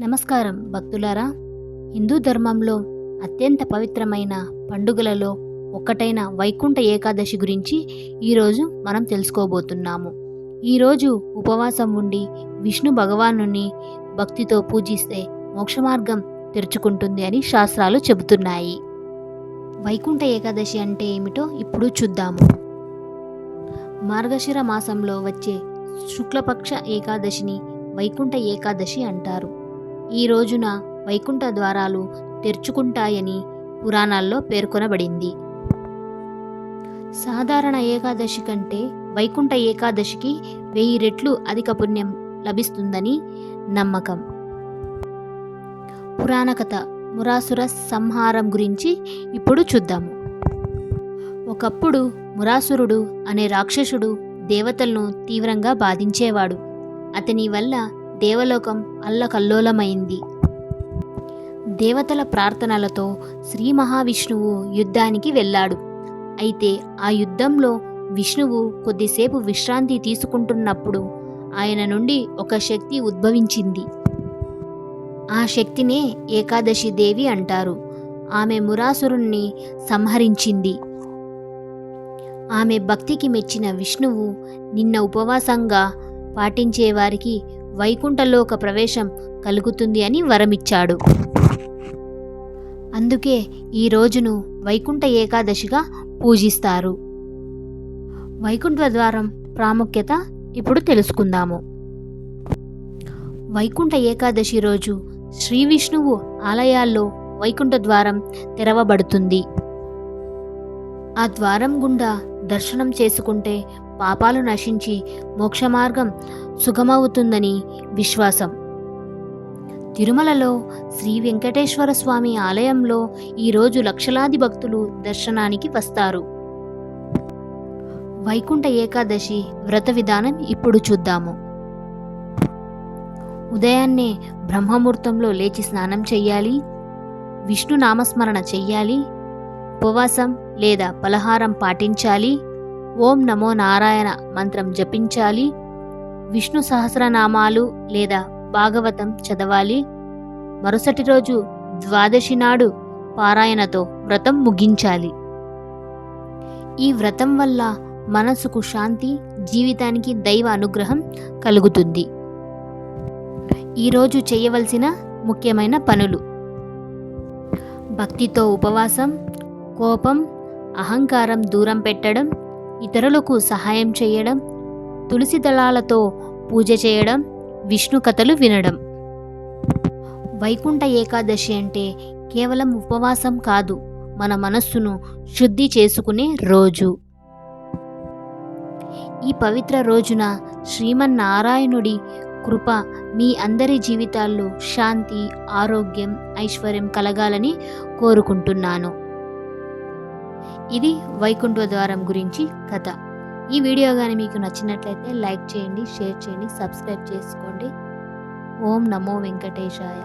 నమస్కారం భక్తులారా. హిందూ ధర్మంలో అత్యంత పవిత్రమైన పండుగలలో ఒక్కటైన వైకుంఠ ఏకాదశి గురించి ఈరోజు మనం తెలుసుకోబోతున్నాము. ఈరోజు ఉపవాసం ఉండి విష్ణు భగవానుని భక్తితో పూజిస్తే మోక్షమార్గం తెరుచుకుంటుంది అని శాస్త్రాలు చెబుతున్నాయి. వైకుంఠ ఏకాదశి అంటే ఏమిటో ఇప్పుడు చూద్దాము. మార్గశిర మాసంలో వచ్చే శుక్లపక్ష ఏకాదశిని వైకుంఠ ఏకాదశి అంటారు. ఈ రోజున వైకుంఠ ద్వారాలు తెరుచుకుంటాయని పురాణాల్లో పేర్కొనబడింది. సాధారణ ఏకాదశి కంటే వైకుంఠ ఏకాదశికి వెయ్యి రెట్లు అధిక పుణ్యం లభిస్తుందని నమ్మకం. పురాణ కథ మురాసుర సంహారం గురించి ఇప్పుడు చూద్దాము. ఒకప్పుడు మురాసురుడు అనే రాక్షసుడు దేవతలను తీవ్రంగా బాధించేవాడు. అతని వల్ల దేవలోకం అల్లకల్లోలమైంది. దేవతల ప్రార్థనలతో శ్రీ మహావిష్ణువు యుద్ధానికి వెళ్ళాడు. అయితే ఆ యుద్ధంలో విష్ణువు కొద్దిసేపు విశ్రాంతి తీసుకుంటున్నప్పుడు ఆయన నుండి ఒక శక్తి ఉద్భవించింది. ఆ శక్తినే ఏకాదశి దేవి అంటారు. ఆమె మురాసురుణ్ణి సంహరించింది. ఆమె భక్తికి మెచ్చిన విష్ణువు నిన్న ఉపవాసంగా పాటించేవారికి వైకుంఠలోక ప్రవేశం కలుగుతుంది అని వరమిచ్చాడు. అందుకే ఈ రోజును వైకుంఠ ఏకాదశిగా పూజిస్తారు. వైకుంఠ ద్వారం ప్రాముఖ్యత ఇప్పుడు తెలుసుకుందాము. వైకుంఠ ఏకాదశి రోజు శ్రీ విష్ణువు ఆలయాల్లో వైకుంఠ ద్వారం తెరవబడుతుంది. ఆ ద్వారం గుండా దర్శనం చేసుకుంటే పాపాలు నశించి మోక్ష మార్గం సుగమవుతుందని విశ్వాసం. తిరుమలలో శ్రీ వెంకటేశ్వర స్వామి ఆలయంలో ఈరోజు లక్షలాది భక్తులు దర్శనానికి వస్తారు. వైకుంఠ ఏకాదశి వ్రత విధానం ఇప్పుడు చూద్దాము. ఉదయాన్నే బ్రహ్మముహూర్తంలో లేచి స్నానం చెయ్యాలి. విష్ణు నామస్మరణ చెయ్యాలి. ఉపవాసం లేదా పలహారం పాటించాలి. ఓం నమో నారాయణ మంత్రం జపించాలి. విష్ణు సహస్రనామాలు లేదా భాగవతం చదవాలి. మరుసటి రోజు ద్వాదశి నాడు పారాయణతో వ్రతం ముగించాలి. ఈ వ్రతం వల్ల మనసుకు శాంతి జీవితానికి దైవ అనుగ్రహం కలుగుతుంది. ఈరోజు చేయవలసిన ముఖ్యమైన పనులు. భక్తితో ఉపవాసం కోపం అహంకారం దూరం పెట్టడం ఇతరులకు సహాయం చేయడం తులసి దళాలతో పూజ చేయడం విష్ణు కథలు వినడం. వైకుంఠ ఏకాదశి అంటే కేవలం ఉపవాసం కాదు మన మనస్సును శుద్ధి చేసుకునే రోజు. ఈ పవిత్ర రోజున శ్రీమన్నారాయణుడి కృప మీ అందరి జీవితాల్లో శాంతి ఆరోగ్యం ఐశ్వర్యం కలగాలని కోరుకుంటున్నాను. ఇది వైకుంఠ ద్వారం గురించి కథ. ఈ వీడియో కానీ మీకు నచ్చినట్లయితే లైక్ చేయండి షేర్ చేయండి సబ్స్క్రైబ్ చేసుకోండి. ఓం నమో వెంకటేశాయ.